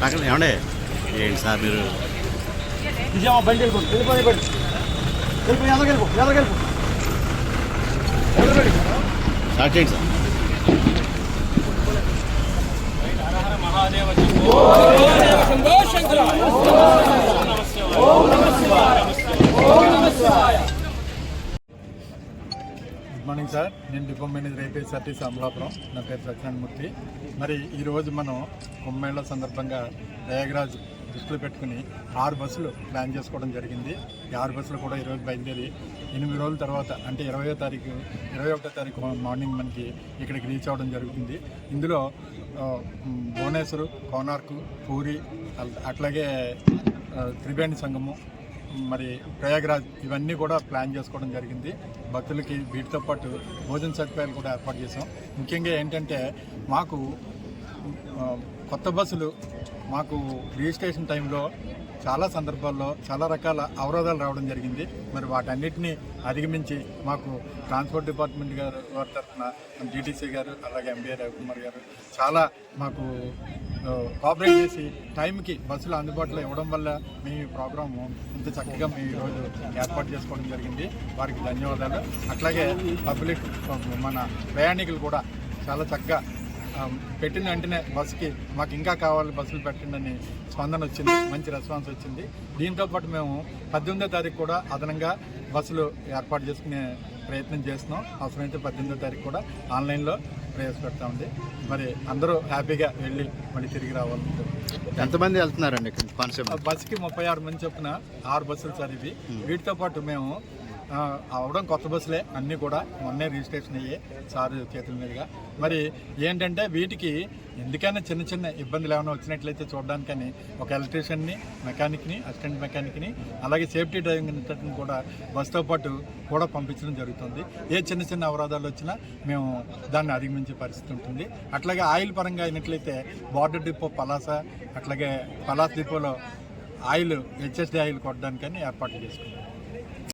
పక్కన ఏమండే? ఏంటి సార్ మీరు? నిజమా బండి వెళ్ళిపో వెళ్ళిపో వెళ్ళిపో వెళ్ళిపో ఎదరికి వెళ్ళిపో వెళ్ళిపో. స్టార్ట్ చేయండి సార్. Good morning sir. నేను డిపో మేనేజర్ ఏపీఎస్ఆర్టీసీ అమలాపురం నా పేరు సత్యనారాయణమూర్తి మరి ఈరోజు మనం కుంభమేళ సందర్భంగా ప్రయాగరాజ్ దృష్టిలో పెట్టుకుని ఆరు బస్సులు ప్లాన్ చేసుకోవడం జరిగింది. ఈ ఆరు బస్సులు కూడా ఈరోజు బయలుదేరి ఎనిమిది రోజుల తర్వాత అంటే ఇరవయో తారీఖు ఇరవై ఒకటో తారీఖు మార్నింగ్ మనకి ఇక్కడికి రీచ్ అవ్వడం జరుగుతుంది. ఇందులో భువనేశ్వరు భువనేశ్వర్ కోనార్కు పూరి అల్- అట్లాగే త్రివేణి సంగము మరి ప్రయాగరాజ్ ఇవన్నీ కూడా ప్లాన్ చేసుకోవడం జరిగింది. భక్తులకి వీటితో పాటు భోజన సదుపాయాలు కూడా ఏర్పాటు చేసాం. ముఖ్యంగా ఏంటంటే మాకు కొత్త బస్సులు మాకు రిజిస్ట్రేషన్ టైంలో చాలా సందర్భాల్లో చాలా రకాల అవరోధాలు రావడం జరిగింది. మరి వాటన్నిటిని అధిగమించి మాకు ట్రాన్స్పోర్ట్ డిపార్ట్మెంట్ గారు వారి తరఫున జీటీసీ గారు అలాగే ఎంబీఆర్ రవికుమార్ గారు చాలా మాకు కోఆపరేట్ చేసి టైంకి బస్సులు అందుబాటులో ఇవ్వడం వల్ల మీ ప్రోగ్రాము ఇంత చక్కగా మేము ఈరోజు ఏర్పాటు చేసుకోవడం జరిగింది. వారికి ధన్యవాదాలు. అట్లాగే పబ్లిక్ మన ప్రయాణికులు కూడా చాలా చక్కగా పెట్టిన వెంటనే బస్సుకి మాకు ఇంకా కావాలి బస్సులు పెట్టండి అని స్పందన వచ్చింది మంచి రెస్పాన్స్ వచ్చింది. దీంతో పాటు మేము పద్దెనిమిదో తారీఖు కూడా అదనంగా బస్సులు ఏర్పాటు చేసుకునే ప్రయత్నం చేస్తున్నాం. అవసరమైతే పద్దెనిమిదో తారీఖు కూడా ఆన్లైన్లో ప్రవేశపెడతామండి. మరి అందరూ హ్యాపీగా వెళ్ళి మళ్ళీ తిరిగి రావాలి ఎంతమంది వెళ్తున్నారండి ఇక్కడ? బస్సుకి ముప్పై ఆరు మంది చొప్పున ఆరు బస్సులు సార్ ఇవి. వీటితో పాటు మేము అవడం కొత్త బస్సులే అన్నీ కూడా మొన్నే రిజిస్ట్రేషన్ అయ్యాయి సార్ చేతుల మీదుగా. మరి ఏంటంటే వీటికి ఎందుకైనా చిన్న చిన్న ఇబ్బందులు ఏమైనా వచ్చినట్లయితే చూడడానికని ఒక ఎలక్ట్రీషియన్ని మెకానిక్ని అసిస్టెంట్ మెకానిక్ని అలాగే సేఫ్టీ డ్రైవింగ్ ఇన్స్ట్రక్టర్ని కూడా బస్సుతో పాటు కూడా పంపించడం జరుగుతుంది. ఏ చిన్న చిన్న అవరోధాలు వచ్చినా మేము దాన్ని అధిగమించే పరిస్థితి ఉంటుంది. అట్లాగే ఆయిల్ పరంగా అయినట్లయితే బార్డర్ డిపో పలాస అట్లాగే పలాస్ డిపోలో ఆయిల్ హెచ్ఎస్డి ఆయిల్ కొట్టడానికని ఏర్పాట్లు చేసుకున్నాం